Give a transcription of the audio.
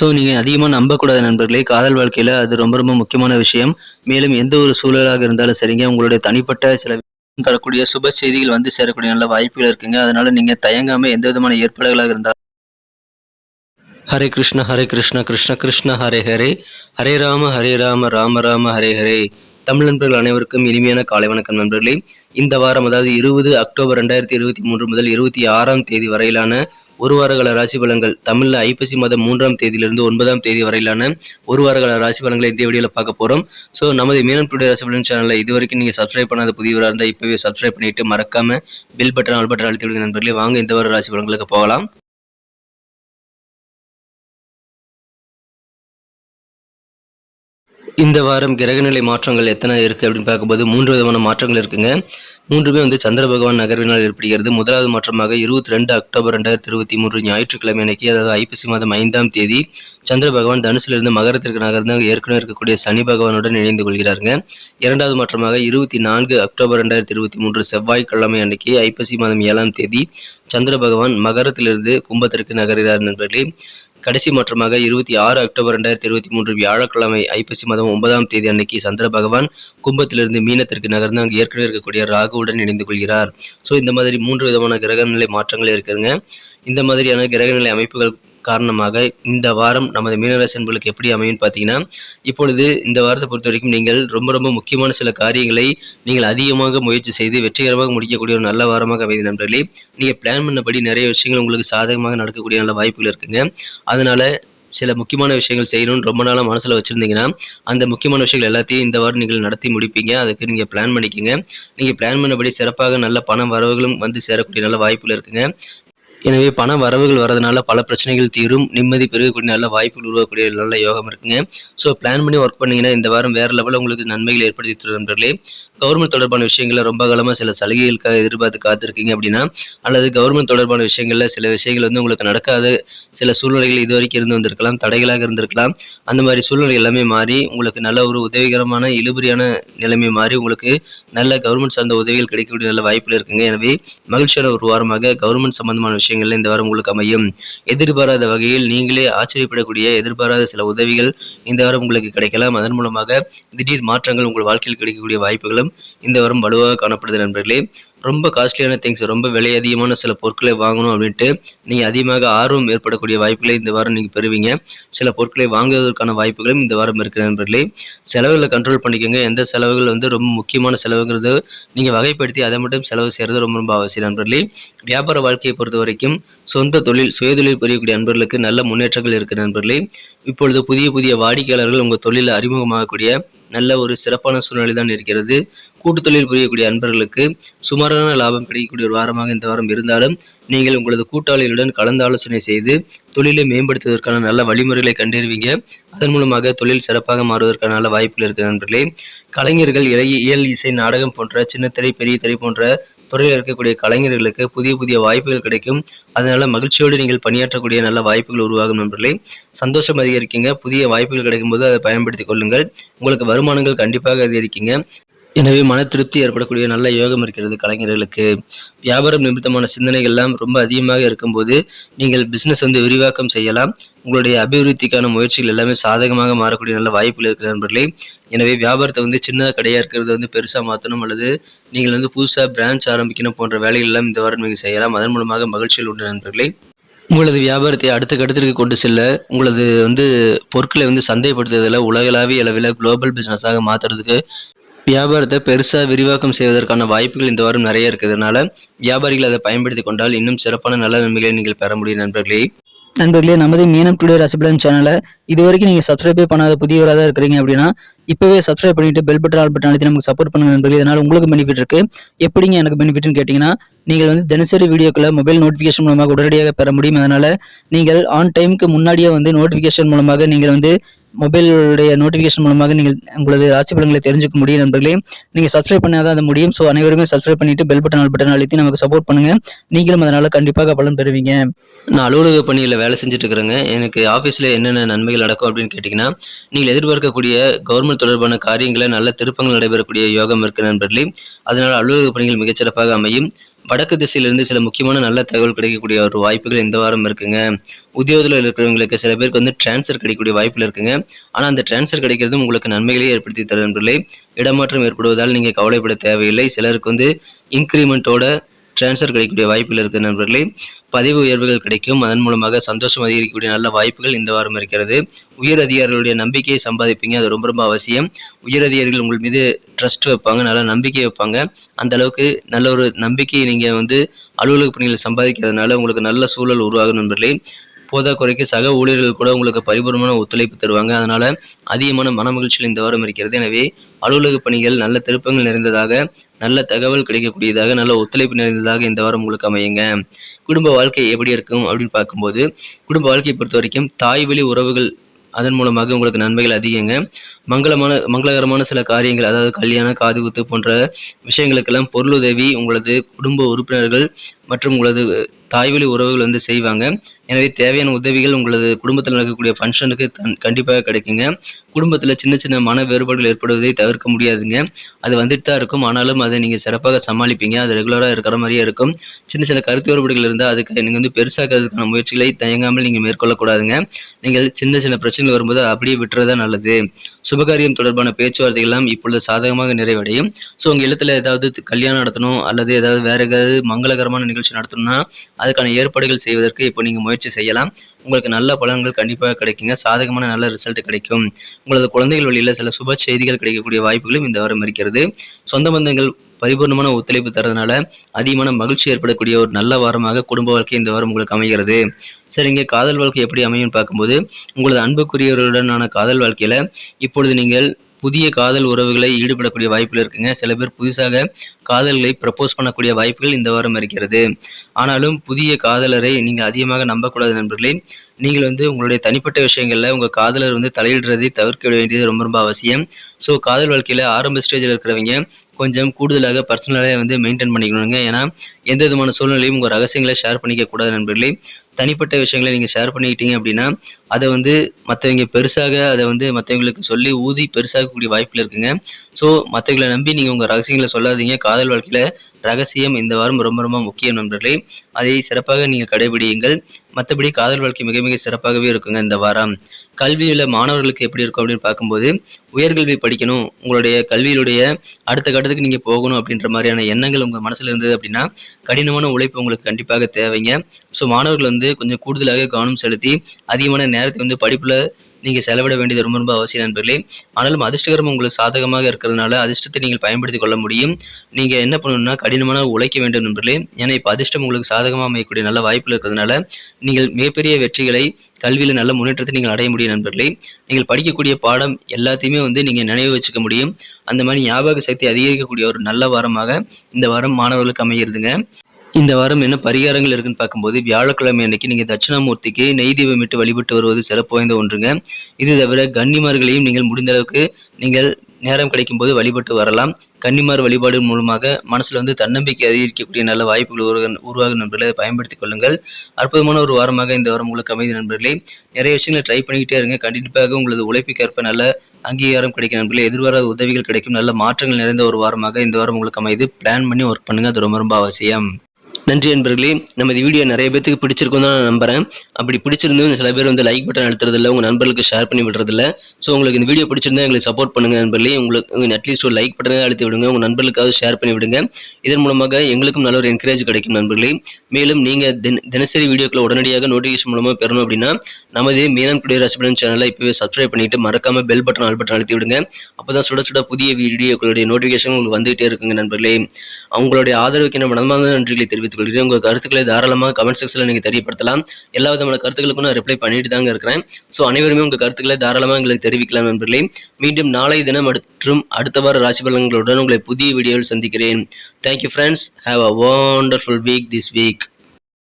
So நீங்கள் அதிகமாக நம்பக்கூடாத நண்பர்களே. காதல் வாழ்க்கையில் அது ரொம்ப ரொம்ப முக்கியமான விஷயம். மேலும் எந்த ஒரு சூழலாக இருந்தாலும் சரிங்க உங்களுடைய தனிப்பட்ட சில தரக்கூடிய சுப செய்திகள் வந்து சேரக்கூடிய நல்ல வாய்ப்புகள் இருக்குங்க. அதனால நீங்கள் தயங்காமல் எந்த விதமான ஏற்பாடுகளாக இருந்தாலும் ஹரே கிருஷ்ண ஹரே கிருஷ்ண கிருஷ்ண கிருஷ்ண ஹரே ஹரே. ஹரே ராம ஹரே ராம ராம ராம ஹரே ஹரே. தமிழ் நண்பர்கள் அனைவருக்கும் இனிமையான காலை வணக்கம் நண்பர்களே. இந்த வாரம் அதாவது இருபது அக்டோபர் ரெண்டாயிரத்தி இருபத்தி மூன்று முதல் இருபத்தி ஆறாம் தேதி வரையிலான ஒரு வாரகால ராசி பலன்கள் தமிழில் ஐப்பசி மாதம் மூன்றாம் தேதியிலிருந்து ஒன்பதாம் தேதி வரையிலான ஒரு வாரகால ராசி பலன்களை இந்த வீடியோவில் பார்க்க போகிறோம் ஸோ நமது மீனம் டுடே ராசி பலன் சேனலில் இது வரைக்கும் நீங்கள் சப்ஸ்கிரைப் பண்ணாத புதியவராக இருந்தால் இப்போவே சப்ஸ்கிரைப் பண்ணிட்டு மறக்காமல் பில் பட்டன் ஆல் பட்டன் அழுத்தி விடுங்க நண்பர்களே. வாங்க இந்த வார ராசி பலன்களுக்கு போகலாம். இந்த வாரம் கிரகநிலை மாற்றங்கள் எத்தனை இருக்குது அப்படின்னு பார்க்கும்போது மூன்று விதமான மாற்றங்கள் இருக்குங்க. மூன்றுமே வந்து சந்திர பகவான் நகர்வினால் ஏற்படுகிறது. முதலாவது மாற்றமாக இருபத்தி ரெண்டு அக்டோபர் ரெண்டாயிரத்தி இருபத்தி மூன்று ஞாயிற்றுக்கிழமை அன்னைக்கு அதாவது ஐப்பசி மாதம் ஐந்தாம் தேதி சந்திர பகவான் தனுசிலிருந்து மகரத்திற்கு நகர்ந்து ஏற்கனவே இருக்கக்கூடிய சனி பகவானுடன் இணைந்து கொள்கிறாருங்க. இரண்டாவது மாற்றமாக இருபத்தி நான்கு அக்டோபர் ரெண்டாயிரத்தி இருபத்தி மூன்று செவ்வாய்க்கிழமை அன்னைக்கு ஐப்பசி மாதம் ஏழாம் தேதி சந்திர பகவான் மகரத்திலிருந்து கும்பத்திற்கு நகர்கிறார் நண்பர்களே. கடைசி மாற்றமாக இருபத்தி ஆறு அக்டோபர் ரெண்டாயிரத்தி இருபத்தி மூன்று வியாழக்கிழமை ஐப்பசி மாதம் ஒன்பதாம் தேதி அன்னைக்கு சந்திர பகவான் கும்பத்திலிருந்து மீனத்திற்கு நகர்ந்து அங்கு ஏற்கனவே இருக்கக்கூடிய ராகுவுடன் இணைந்து கொள்கிறார். ஸோ இந்த மாதிரி மூன்று விதமான கிரகநிலை மாற்றங்கள் இருக்குதுங்க. இந்த மாதிரியான கிரகநிலை அமைப்புகள் காரணமாக இந்த வாரம் நமது மீனராசி என்பர்களுக்கு எப்படி அமையும் பார்த்தீங்கன்னா இப்பொழுது இந்த வாரத்தை பொறுத்த வரைக்கும் நீங்கள் ரொம்ப ரொம்ப முக்கியமான சில காரியங்களை நீங்கள் அதிகமாக முயற்சி செய்து வெற்றிகரமாக முடிக்கக்கூடிய ஒரு நல்ல வாரமாக அமைதி நண்பர்களே. நீங்கள் பிளான் பண்ணபடி நிறைய விஷயங்கள் உங்களுக்கு சாதகமாக நடக்கக்கூடிய நல்ல வாய்ப்புகள் இருக்குங்க. அதனால சில முக்கியமான விஷயங்கள் செய்யணும்னு ரொம்ப நாளாக மனசில் வச்சுருந்தீங்கன்னா அந்த முக்கியமான விஷயங்கள் எல்லாத்தையும் இந்த வாரம் நீங்கள் நடத்தி முடிப்பீங்க. அதுக்கு நீங்கள் பிளான் பண்ணிக்கோங்க. நீங்கள் பிளான் பண்ணபடி சிறப்பாக நல்ல பணம் வரவுகளும் வந்து சேரக்கூடிய நல்ல வாய்ப்புகள் இருக்குங்க. எனவே பண வரவுகள் வரதுனால பல பிரச்சனைகள் தீரும். நிம்மதி பெருகக்கூடிய நல்ல வாய்ப்புகள் உருவாக்கக்கூடிய நல்ல யோகம் இருக்குங்க. ஸோ பிளான் பண்ணி ஒர்க் பண்ணீங்கன்னா இந்த வாரம் வேறு லெவலில் உங்களுக்கு நன்மைகள் ஏற்படுத்தி தரும் நண்பர்களே. கவர்மெண்ட் தொடர்பான விஷயங்களில் ரொம்ப காலமாக சில சலுகைகளுக்காக எதிர்பார்த்து காத்திருக்கீங்க அப்படின்னா அல்லது கவர்மெண்ட் தொடர்பான விஷயங்களில் சில விஷயங்கள் வந்து உங்களுக்கு நடக்காத சில சூழ்நிலைகள் இது வரைக்கும் இருந்து வந்திருக்கலாம் தடைகளாக இருந்திருக்கலாம். அந்த மாதிரி சூழ்நிலை எல்லாமே மாறி உங்களுக்கு நல்ல ஒரு உதவிகரமான இழுபறியான நிலைமை மாறி உங்களுக்கு நல்ல கவர்மெண்ட் சார்ந்த உதவிகள் கிடைக்கக்கூடிய நல்ல வாய்ப்பில் இருக்குங்க. எனவே மகிழ்ச்சியான ஒரு வாரமாக கவர்மெண்ட் சம்பந்தமான விஷயங்கள் இந்த வாரம் உங்களுக்கு அமையும். எதிர்பாராத வகையில் நீங்களே ஆச்சரியப்படக்கூடிய எதிர்பாராத சில உதவிகள் இந்த வாரம் உங்களுக்கு கிடைக்கலாம். அதன் மூலமாக திடீர் மாற்றங்கள் உங்கள் வாழ்க்கையில் கிடைக்கக்கூடிய வாய்ப்புகளும் இந்த வாரம் வலுவாக காணப்படுது நண்பர்களே. ரொம்ப காஸ்ட்லியான திங்ஸ் ரொம்ப விலை அதிகமான சில பொருட்களை வாங்கணும் அப்படின்ட்டு நீங்கள் அதிகமாக ஆர்வம் ஏற்படக்கூடிய வாய்ப்புகளை இந்த வாரம் நீங்கள் பெறுவீங்க. சில பொருட்களை வாங்குவதற்கான வாய்ப்புகளும் இந்த வாரம் இருக்கிற நண்பர்களே. செலவுகளை கண்ட்ரோல் பண்ணிக்கோங்க. எந்த செலவுகள் வந்து ரொம்ப முக்கியமான செலவுங்கிறது நீங்கள் வகைப்படுத்தி அதை மட்டும் செலவு செய்கிறது ரொம்ப ரொம்ப அவசியம் நண்பர்களே. வியாபார வாழ்க்கையை பொறுத்த வரைக்கும் சொந்த தொழில் சுயதொழில் புரியக்கூடிய நண்பர்களுக்கு நல்ல முன்னேற்றங்கள் இருக்குது நண்பர்களே. இப்பொழுது புதிய புதிய வாடிக்கையாளர்கள் உங்கள் தொழிலில் அறிமுகமாகக்கூடிய நல்ல ஒரு சிறப்பான சூழ்நிலை தான் இருக்கிறது. கூட்டு தொழில் புரியக்கூடிய அன்பர்களுக்கு சுமாரான லாபம் கிடைக்கக்கூடிய ஒரு வாரமாக இந்த வாரம் இருந்தாலும் நீங்கள் உங்களது கூட்டாளிகளுடன் கலந்து ஆலோசனை செய்து தொழிலை மேம்படுத்துவதற்கான நல்ல வழிமுறைகளை கண்டறிவீங்க. அதன் மூலமாக தொழில் சிறப்பாக மாறுவதற்கான நல்ல வாய்ப்புகள் இருக்கிற நண்பர்களே. கலைஞர்கள் இளைய இயல் இசை நாடகம் போன்ற சின்ன திரை பெரிய திரை போன்ற துறையில் இருக்கக்கூடிய கலைஞர்களுக்கு புதிய புதிய வாய்ப்புகள் கிடைக்கும். அதனால மகிழ்ச்சியோடு நீங்கள் பணியாற்றக்கூடிய நல்ல வாய்ப்புகள் உருவாகும் நண்பர்களே. சந்தோஷம் அதிகரிக்குங்க. புதிய வாய்ப்புகள் கிடைக்கும்போது அதை பயன்படுத்திக் கொள்ளுங்கள். உங்களுக்கு வருமானங்கள் கண்டிப்பாக அதிகரிக்குங்க. எனவே மன திருப்தி ஏற்படக்கூடிய நல்ல யோகம் இருக்கிறது கலைஞர்களுக்கு. வியாபாரம் நிமித்தமான சிந்தனைகள் எல்லாம் ரொம்ப அதிகமாக இருக்கும்போது நீங்கள் பிஸ்னஸ் வந்து விரிவாக்கம் செய்யலாம். உங்களுடைய அபிவிருத்திக்கான முயற்சிகள் எல்லாமே சாதகமாக மாறக்கூடிய நல்ல வாய்ப்புகள் இருக்கிற நண்பர்களே. எனவே வியாபாரத்தை வந்து சின்ன கடையாக இருக்கிறத வந்து பெருசாக மாற்றணும் அல்லது நீங்கள் வந்து புதுசாக பிரான்ச் ஆரம்பிக்கணும் போன்ற வேலைகள் எல்லாம் இந்த வாரம் நீங்கள் செய்யலாம். அதன் மூலமாக மகிழ்ச்சியில் உண்டு நண்பர்களே. உங்களது வியாபாரத்தை அடுத்த கட்டத்திற்கு கொண்டு செல்ல உங்களது வந்து பொருட்களை வந்து சந்தைப்படுத்துறதுல உலகளாவிய அளவில் குளோபல் பிஸ்னஸாக மாற்றுறதுக்கு வியாபாரத்தை பெருசாக விரிவாக்கம் செய்வதற்கான வாய்ப்புகள் இந்த வாரம் நிறைய இருக்கிறதுனால வியாபாரிகள் அதை பயன்படுத்தி கொண்டால் இன்னும் சிறப்பான நல்ல நன்மைகளை நீங்கள் பெற முடியும் நண்பர்களே. நண்பர்களே நமது மீனம் டுடே ரசிபலன் சேனலை இது வரைக்கும் நீங்கள் சப்ஸ்கிரைபே பண்ணாத புதியவராக தான் இருக்கிறீங்க அப்படின்னா இப்போவே சப்ஸ்கிரைப் பண்ணிட்டு பெல் பட்டன் ஆல் பட்டன் அழுத்தி நமக்கு சப்போர்ட் பண்ணுங்க நண்பர்களே இதனால் உங்களுக்கு பெனிஃபிட் இருக்கு. எப்படிங்க எனக்கு பெனிஃபிட்னு கேட்டிங்கன்னா நீங்கள் வந்து தினசரி வீடியோக்களை மொபைல் நோட்டிஃபிகேஷன் மூலமாக உடனடியாக பெற முடியும். அதனால் நீங்கள் ஆன் டைமுக்கு முன்னாடியே வந்து நோட்டிஃபிகேஷன் மூலமாக நீங்கள் வந்து மொபைலுடைய நோட்டிஃபிகேஷன் மூலமாக நீங்கள் உங்களது ராசி பலன்களை தெரிஞ்சுக்க முடியும் நண்பர்களே. நீங்கள் சப்ஸ்கிரைப் பண்ணாதான் அது முடியும். ஸோ அனைவருமே சப்ஸ்கிரைப் பண்ணிட்டு பெல் பட்டன் ஆல் பட்டன் அழுத்தி நமக்கு சப்போர்ட் பண்ணுங்கள் நீங்களும் அதனால் கண்டிப்பாக பலன் பெறுவீங்க. நான் அலுவலக பணியில் வேலை செஞ்சுட்டு இருக்கிறேங்க. எனக்கு ஆஃபீஸில் என்னென்ன நன்மைகள் நடக்கும் அப்படின்னு கேட்டிங்கன்னா நீங்கள் எதிர்பார்க்கக்கூடிய கவர்மெண்ட் தொடர்பான காரியங்களை நல்ல திருப்பங்கள் நடைபெறக்கூடிய யோகம் இருக்கு நண்பர்களே. அதனால் அலுவலக பணிகள் மிகச்சிறப்பாக அமையும். வடக்கு திசையிலிருந்து சில முக்கியமான நல்ல தகவல் கிடைக்கக்கூடிய ஒரு வாய்ப்புகள் இந்த வாரம் இருக்குங்க. உத்தியோகத்தில் இருக்கிறவங்களுக்கு சில பேருக்கு வந்து டிரான்ஸ்ஃபர் கிடைக்கக்கூடிய வாய்ப்பில் இருக்குங்க. ஆனால் அந்த டிரான்ஸ்ஃபர் கிடைக்கிறது உங்களுக்கு நன்மைகளை ஏற்படுத்தி தரும் இடமாற்றம் ஏற்படுவதால் நீங்கள் கவலைப்பட தேவையில்லை. சிலருக்கு வந்து இன்க்ரிமெண்ட்டோட டிரான்ஸ்ஃபர் கிடைக்கக்கூடிய வாய்ப்பில் இருக்குது நண்பர்களே. பதிவு உயர்வுகள் கிடைக்கும். அதன் மூலமாக சந்தோஷம் அதிகரிக்கக்கூடிய நல்ல வாய்ப்புகள் இந்த வாரம் இருக்கிறது. உயர் அதிகாரிகளுடைய நம்பிக்கையை சம்பாதிப்பீங்க. அது ரொம்ப ரொம்ப அவசியம். உயர் அதிகாரிகள் உங்கள் மீது ட்ரஸ்ட் வைப்பாங்க. நல்ல நம்பிக்கை வைப்பாங்க. அந்த அளவுக்கு நல்ல ஒரு நம்பிக்கையை நீங்கள் வந்து அலுவலக பணிகளை சம்பாதிக்கிறதுனால உங்களுக்கு நல்ல சூழல் உருவாகும் நண்பர்களே. போதா குறைக்கு சக ஊழியர்கள் கூட உங்களுக்கு பரிபூர்ணமான ஒத்துழைப்பு தருவாங்க. அதனால அதிகமான மன இந்த வாரம் இருக்கிறது. எனவே அலுவலக பணிகள் நல்ல திருப்பங்கள் நிறைந்ததாக நல்ல தகவல் கிடைக்கக்கூடியதாக நல்ல ஒத்துழைப்பு நிறைந்ததாக இந்த வாரம் உங்களுக்கு அமையுங்க. குடும்ப வாழ்க்கை எப்படி இருக்கும் அப்படின்னு பார்க்கும்போது குடும்ப வாழ்க்கையை பொறுத்த வரைக்கும் தாய் வழி உறவுகள் அதன் மூலமாக உங்களுக்கு நன்மைகள் அதிகங்க. மங்களமான மங்களகரமான சில காரியங்கள் அதாவது கல்யாணம் காதுகுத்து போன்ற விஷயங்களுக்கெல்லாம் பொருளுதவி உங்களது குடும்ப உறுப்பினர்கள் மற்றும் உங்களது தாய்வழி உறவுகள் வந்து செய்வாங்க. எனவே தேவையான உதவிகள் உங்களது குடும்பத்தில் நடக்கக்கூடிய ஃபங்க்ஷனுக்கு தன் கண்டிப்பாக கிடைக்குங்க. குடும்பத்தில் சின்ன சின்ன மன வேறுபாடுகள் ஏற்படுவதை தவிர்க்க முடியாதுங்க. அது வந்துட்டு தான் இருக்கும். ஆனாலும் அதை நீங்கள் சிறப்பாக சமாளிப்பீங்க. அது ரெகுலராக இருக்கிற மாதிரியே இருக்கும். சின்ன சின்ன கருத்து வேறுபாடுகள் இருந்தால் அதுக்கு நீங்கள் வந்து பெருசாக்கிறதுக்கான முயற்சிகளை தயங்காமல் நீங்கள் மேற்கொள்ளக்கூடாதுங்க. நீங்கள் சின்ன சின்ன பிரச்சனைகள் வரும்போது அப்படியே விட்டுறதா நல்லது. சுபகாரியம் தொடர்பான பேச்சுவார்த்தைகள்லாம் இப்பொழுது சாதகமாக நிறைவடையும். ஸோ உங்கள் இல்லத்தில் ஏதாவது கல்யாணம் நடத்தணும் அல்லது ஏதாவது வேறு ஏதாவது மங்களகரமான நிகழ்ச்சி நடத்தணும்னா அதுக்கான ஏற்பாடுகள் செய்வதற்கு இப்போ நீங்கள் முயற்சி செய்யலாம். உங்களுக்கு நல்ல பலன்கள் கண்டிப்பாக கிடைக்குங்க. சாதகமான நல்ல ரிசல்ட் கிடைக்கும். உங்களது குழந்தைகள் வழியில் சில சுப செய்திகள் கிடைக்கக்கூடிய வாய்ப்புகளும் இந்த வாரம் இருக்கிறது. சொந்த பந்தங்கள் பரிபூர்ணமான ஒத்துழைப்பு தரதுனால அதிகமான மகிழ்ச்சி ஏற்படக்கூடிய ஒரு நல்ல வாரமாக குடும்ப வாழ்க்கை இந்த வாரம் உங்களுக்கு அமைகிறது. சரிங்க காதல் வாழ்க்கை எப்படி அமையும்னு பார்க்கும்போது உங்களது அன்புக்குரியவர்களுடனான காதல் வாழ்க்கையில் இப்பொழுது நீங்கள் புதிய காதல் உறவுகளை ஈடுபடக்கூடிய வாய்ப்புகள் இருக்குங்க. சில பேர் புதுசாக காதல்களை ப்ரப்போஸ் பண்ணக்கூடிய வாய்ப்புகள் இந்த வாரம் இருக்கிறது. ஆனாலும் புதிய காதலரை நீங்கள் அதிகமாக நம்பக்கூடாது நண்பர்களே. நீங்கள் வந்து உங்களுடைய தனிப்பட்ட விஷயங்களில் உங்கள் காதலர் வந்து தலையிடுறதை தவிர்க்க வேண்டியது ரொம்ப ரொம்ப அவசியம். ஸோ காதல் வாழ்க்கையில் ஆரம்ப ஸ்டேஜில் இருக்கிறவங்க கொஞ்சம் கூடுதலாக பர்சனலாக வந்து மெயின்டைன் பண்ணிக்கணுங்க. ஏன்னா எந்த விதமான சூழ்நிலையும் உங்கள் ரகசியங்களை ஷேர் பண்ணிக்க கூடாது நண்பர்களே. தனிப்பட்ட விஷயங்களை நீங்கள் ஷேர் பண்ணிக்கிட்டீங்க அப்படின்னா அதை வந்து மற்றவங்க பெருசாக அதை வந்து மற்றவங்களுக்கு சொல்லி ஊதி பெருசாகக்கூடிய வாய்ப்பில் இருக்குங்க. ஸோ மற்றவங்களை நம்பி நீங்கள் உங்கள் ரகசியங்களை சொல்லாதீங்க. காதல் வாழ்க்கையில் ரகசியம் இந்த வாரம் ரொம்ப ரொம்ப முக்கியம் நண்பர்களே. அதை சிறப்பாக நீங்கள் கடைபிடியுங்கள். மற்றபடி காதல் வாழ்க்கை மிக மிக சிறப்பாகவே இருக்குங்க இந்த வாரம். கல்வியில் மாணவர்களுக்கு எப்படி இருக்கும் அப்படின்னு பார்க்கும்போது உயர்கல்வி படிக்கணும் உங்களுடைய கல்வியிலுடைய அடுத்த கட்டத்துக்கு நீங்கள் போகணும் அப்படின்ற மாதிரியான எண்ணங்கள் உங்கள் மனசில் இருந்தது அப்படின்னா கடினமான உழைப்பு உங்களுக்கு கண்டிப்பாக தேவைங்க. ஸோ மாணவர்கள் வந்து கொஞ்சம் கூடுதலாக கவனம் செலுத்தி அதிகமான நேரத்தை வந்து படிப்பில் நீங்கள் செலவிட வேண்டியது ரொம்ப ரொம்ப அவசியம் நண்பர்களே. ஆனாலும் அதிர்ஷ்டகரம் உங்களுக்கு சாதகமாக இருக்கிறதுனால அதிர்ஷ்டத்தை நீங்கள் பயன்படுத்தி கொள்ள முடியும். நீங்கள் என்ன பண்ணணும்னா கடினமான உழைக்க வேண்டும் நண்பர்களே. ஏன்னா இப்போ அதிர்ஷ்டம் உங்களுக்கு சாதகமாக அமையக்கூடிய நல்ல வாய்ப்பில் இருக்கிறதுனால நீங்கள் மிகப்பெரிய வெற்றிகளை கல்வியில் நல்ல முன்னேற்றத்தை நீங்கள் அடைய முடியும் நண்பர்களே. நீங்கள் படிக்கக்கூடிய பாடம் எல்லாத்தையுமே வந்து நீங்கள் நினைவு வச்சுக்க முடியும். அந்த மாதிரி ஞாபக சக்தி அதிகரிக்கக்கூடிய ஒரு நல்ல வாரமாக இந்த வாரம் மாணவர்களுக்கு அமைகிறதுங்க இந்த வாரம் என்ன பரிகாரங்கள் இருக்குன்னு பார்க்கும்போது வியாழக்கிழமை அன்னைக்கு நீங்கள் தட்சிணாமூர்த்திக்கு நெய் தீபம் வழிபட்டு வருவது சிறப்பு வாய்ந்த ஒன்றுங்க. இது தவிர கன்னிமார்களையும் நீங்கள் முடிந்த அளவுக்கு நீங்கள் நேரம் கிடைக்கும் போது வழிபட்டு வரலாம். கன்னிமார் வழிபாடு மூலமாக மனசில் வந்து தன்னம்பிக்கை அதிகரிக்கக்கூடிய நல்ல வாய்ப்புகள் உருவாக உருவாகும் நண்பர்களை பயன்படுத்திக் கொள்ளுங்கள். அற்புதமான ஒரு வாரமாக இந்த வாரம் உங்களுக்கு அமைதி நண்பர்களே. நிறைய விஷயங்களை ட்ரை பண்ணிக்கிட்டே இருங்க. கண்டிப்பாக உங்களது உழைப்புக்கேற்ப நல்ல அங்கீகாரம் கிடைக்கும் நண்பர்களே. எதிர்பாராத உதவிகள் கிடைக்கும். நல்ல மாற்றங்கள் நிறைந்த ஒரு வாரமாக இந்த வாரம் உங்களுக்கு அமைது பிளான் பண்ணி ஒர்க் பண்ணுங்கள் அது ரொம்ப ரொம்ப அவசியம். நன்றி நண்பர்களே. நமது வீடியோ நிறைய பேத்துக்கு பிடிச்சிருக்கும் தான் நான் நம்புறேன். அப்படி பிடிச்சிருந்தும் சில பேர் வந்து லைக் பட்டன் அழுத்துறதில்ல. உங்கள் நண்பர்களுக்கு ஷேர் பண்ணி விடுறதில்ல. ஸோ உங்களுக்கு இந்த வீடியோ பிடிச்சிருந்தா எங்களுக்கு சப்போர்ட் பண்ணுங்க நண்பர்களே. உங்களுக்கு அட்லீஸ்ட் ஒரு லைக் பட்டனே அழுத்தி விடுங்க. உங்கள் நண்பர்களுக்காவது ஷேர் பண்ணி விடுங்க. இதன் மூலமாக எங்களுக்கும் நல்ல ஒரு என்கரேஜ் கிடைக்கும் நண்பர்களே. மேலும் நீங்கள் தின தினசரி வீடியோக்களை உடனடியாக நோட்டிஃபிகேஷன் மூலமாக பெறணும் அப்படின்னா நமது மீனான் குடிய ரசிபலன் சேனலை இப்போவே சப்ஸ்கிரைப் பண்ணிட்டு மறக்காம பெல் பட்டன் ஆல் பட்டன் அழுத்தி விடுங்க. அப்போ தான் சுட சுட புதிய வீடியோக்களுடைய நோட்டிஃபிகேஷன் உங்களுக்கு வந்துகிட்டே இருக்குங்க நண்பர்களே. அவங்களுடைய ஆதரவுக்கு என்ன மனமார்ந்த நன்றிகளை தெரிவித்துக் கொள்கிறேன் உங்கள் கருத்துக்களை தாராளமாக கமெண்ட் செக்ஷனில் நீங்கள் தெரியப்படுத்தலாம். எல்லா விதமான கருத்துக்களுக்கும் நான் ரிப்ளை பண்ணிட்டு தாங்க இருக்கிறேன். ஸோ அனைவருமே உங்கள் கருத்துக்களை தாராளமாக எங்களுக்கு தெரிவிக்கலாம் நண்பர்களே. மீண்டும் நாளை தினம் மற்றும் அடுத்த வார ராசி பலன்களுடன் உங்களை புதிய வீடியோவில் சந்திக்கிறேன். Thank you friends have a wonderful week this week